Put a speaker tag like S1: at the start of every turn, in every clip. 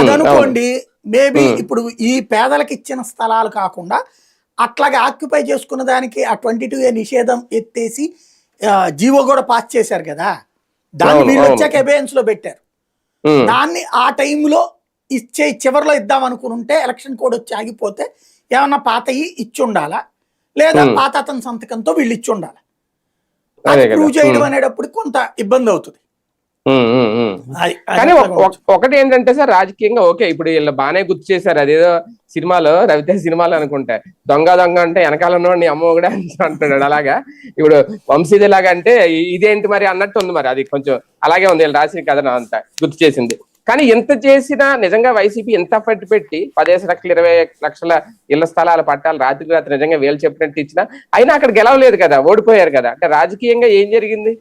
S1: అదనుకోండి maybe
S2: ఉమ్.
S1: ఇప్పుడు ఈ పేదలకు ఇచ్చిన స్థలాలు కాకుండా అట్లాగే ఆక్యుపై చేసుకున్న దానికి ఆ ట్వంటీ టూ ఏ నిషేధం ఎత్తేసి జీవో కూడా పాస్ చేశారు కదా దాన్ని వీళ్ళు
S2: అవును.
S1: వచ్చాక అబేయన్స్లో పెట్టారు
S2: ఉమ్,
S1: దాన్ని ఆ టైంలో ఇచ్చే చివరిలో ఇద్దాం అనుకుని ఉంటే ఎలక్షన్ కోడ్ వచ్చి ఆగిపోతే ఏమన్నా పాతయి ఇచ్చి ఉండాలా లేదా. పాత అతని సంతకంతో వీళ్ళు ఇచ్చి ఉండాలి
S2: అదే.
S1: ప్రూవ్ చేయడం. అనేటప్పుడు కొంత ఇబ్బంది అవుతుంది
S2: కానీ ఒకటి ఏంటంటే సార్ రాజకీయంగా ఓకే ఇప్పుడు వీళ్ళు బాగానే గుర్తు చేశారు. అదేదో సినిమాలో రవితేజ సినిమాలో అనుకుంటా. దొంగ దొంగ అంటే వెనకాల ఉన్నవాడిని అమ్మ కూడా అంటున్నాడు అలాగా. ఇప్పుడు వంశీది లాగా అంటే ఇదేంటి మరి అన్నట్టు ఉంది మరి. అది కొంచెం అలాగే ఉంది. వీళ్ళు రాసిన కథ అంతా గుర్తు చేసింది. కానీ ఎంత చేసినా నిజంగా వైసీపీ ఎంత పట్టి పెట్టి పదిహేను లక్షలు ఇరవై లక్షల ఇళ్ళ స్థలాల పట్టాలు రాత్రికి రాత్రి నిజంగా వేలు చెప్పినట్టు ఇచ్చినా అయినా అక్కడ గెలవలేదు కదా. ఓడిపోయారు కదా. అంటే రాజకీయంగా ఏం జరిగింది?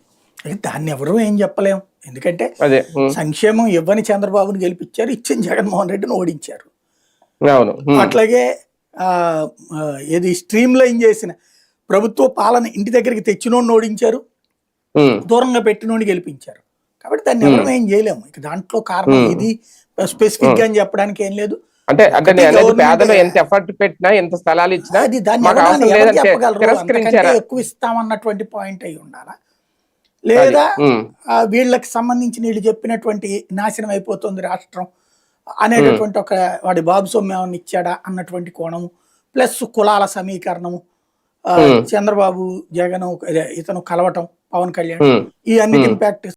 S1: దాన్ని ఎవరు ఏం చెప్పలేం. ఎందుకంటే సంక్షేమం ఇవ్వని చంద్రబాబుని గెలిపించారు ఇచ్చిన జగన్మోహన్ రెడ్డిని ఓడించారు. అట్లాగే ఏది స్ట్రీమ్ లైన్ చేసిన ప్రభుత్వ పాలన ఇంటి దగ్గరికి తెచ్చినోడిని ఓడించారు. దూరంగా పెట్టినోడిని గెలిపించారు. కాబట్టి దాన్ని ఎవరు ఏం చేయలేము ఇక దాంట్లో కారణం. ఇది స్పెసిఫిక్గా అని చెప్పడానికి ఏం లేదు.
S2: అంటే అంటే నేను పేదలు ఎంత ఎఫర్ట్ పెట్టినా ఎంత స్థలాలు ఇచ్చినా
S1: అది దాన్ని
S2: తిరస్కరించారా?
S1: ఎక్కువ ఇస్తామన్నటువంటి పాయింట్ అయి ఉండాలా? లేదా వీళ్ళకి సంబంధించి వీళ్ళు చెప్పినటువంటి నాశనం అయిపోతుంది రాష్ట్రం అనేటటువంటి ఒక వాడి బాబు ఇచ్చాడా అన్నటువంటి కోణము ప్లస్ కులాల సమీకరణము. చంద్రబాబు జగన్ ఇతను కలవటం పవన్ కళ్యాణ్. ఈ
S2: Hmm.
S1: ఇంపాక్ట్